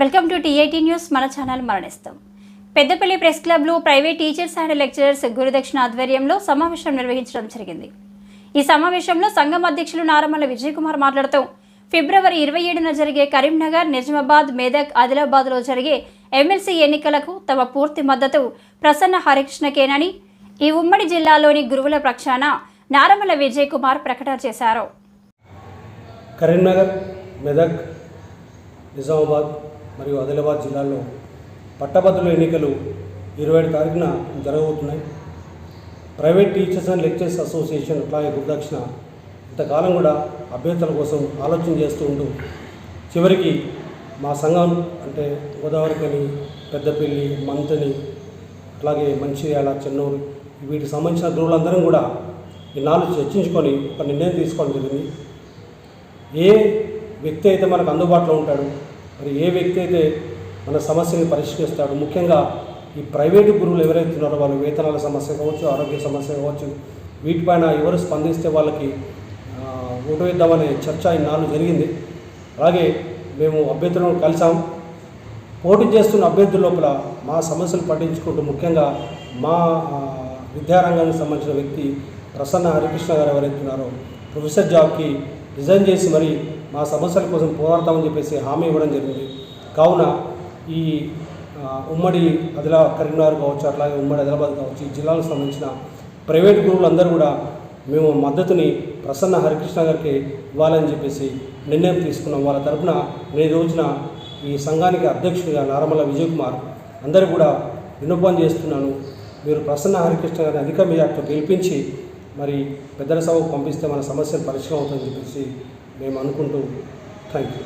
Welcome to TIT news. మన channel మరణిస్తాం. Peddapalli press క్లబ్లో private teachers and lecturers Gurudakshina ఆధ్వర్యంలో సమావేశం నిర్వహించడం జరిగింది. ఈ సమావేశంలో సంఘం అధ్యక్షులు నారమల్ల విజయకుమార్ మాట్లాడుతూ ఫిబ్రవరి ఇరవై ఏడున జరిగే కరీంనగర్ నిజామాబాద్ మెదక్ ఆదిలాబాద్లో జరిగే ఎమ్మెల్సీ ఎన్నికలకు తమ పూర్తి మద్దతు ప్రసన్న హరికృష్ణకేనని ఈ ఉమ్మడి జిల్లాలోని గురువుల ప్రక్షాన నారమల్ల విజయ్ కుమార్ ప్రకటన చేశారు. కరీంనగర్ మెదక్ నిజామాబాద్ మరియు ఆదిలాబాద్ జిల్లాల్లో పట్టభద్రుల ఎన్నికలు ఇరవై ఏడు తారీఖున జరగబోతున్నాయి. Private teachers and lectures association అట్లాగే గురుదక్షిణ ఇంతకాలం కూడా అభ్యర్థుల కోసం ఆలోచన చేస్తూ ఉంటూ చివరికి మా సంఘం అంటే గోదావరికని పెద్దపల్లి మంతని అట్లాగే మంచిర్యాల చెన్నూరు వీటికి సంబంధించిన గురువులందరం కూడా ఈ చర్చించుకొని ఒక నిర్ణయం తీసుకోవడం జరిగింది. ఏ వ్యక్తి అయితే మనకు అందుబాటులో ఉంటాడు మరి ఏ వ్యక్తి అయితే మన సమస్యని పరిష్కరిస్తాడు ముఖ్యంగా ఈ ప్రైవేటు గురువులు ఎవరైతే ఉన్నారో వాళ్ళ వేతనాల సమస్య కావచ్చు ఆరోగ్య సమస్య కావచ్చు వీటిపైన ఎవరు స్పందిస్తే వాళ్ళకి ఓటు వేద్దామనే చర్చ ఈనాడు జరిగింది. అలాగే మేము అభ్యర్థులను కలిసాం. పోటీ చేస్తున్న అభ్యర్థుల లోపల మా సమస్యలు పట్టించుకుంటూ ముఖ్యంగా మా విద్యారంగానికి సంబంధించిన వ్యక్తి ప్రసన్న హరికృష్ణ గారు ఎవరైతే ఉన్నారో ప్రొఫెసర్ జాబ్కి రిజైన్ చేసి మరి మా సమస్యల కోసం పోరాడతామని చెప్పేసి హామీ ఇవ్వడం జరిగింది. కావున ఈ ఉమ్మడి ఆదిలా కరీంనగర్ కావచ్చు అట్లాగే ఉమ్మడి ఆదిలాబాద్ కావచ్చు ఈ జిల్లాలకు సంబంధించిన ప్రైవేట్ గురువులందరూ కూడా మేము మద్దతుని ప్రసన్న హరికృష్ణ గారికి ఇవ్వాలని చెప్పేసి నిర్ణయం తీసుకున్నాం. వాళ్ళ తరఫున నేను రోజున ఈ సంఘానికి అధ్యక్షుడిగా నారమల్ల విజయ్ కుమార్ అందరూ కూడా విన్నపం చేస్తున్నాను. మీరు ప్రసన్న హరికృష్ణ గారిని అధిక మెజార్టీతో గెలిపించి మరి పెద్దల సభకు పంపిస్తే మన సమస్యలు పరిష్కారం అవుతుందని చెప్పేసి మేము అనుకుంటూ థ్యాంక్ యూ.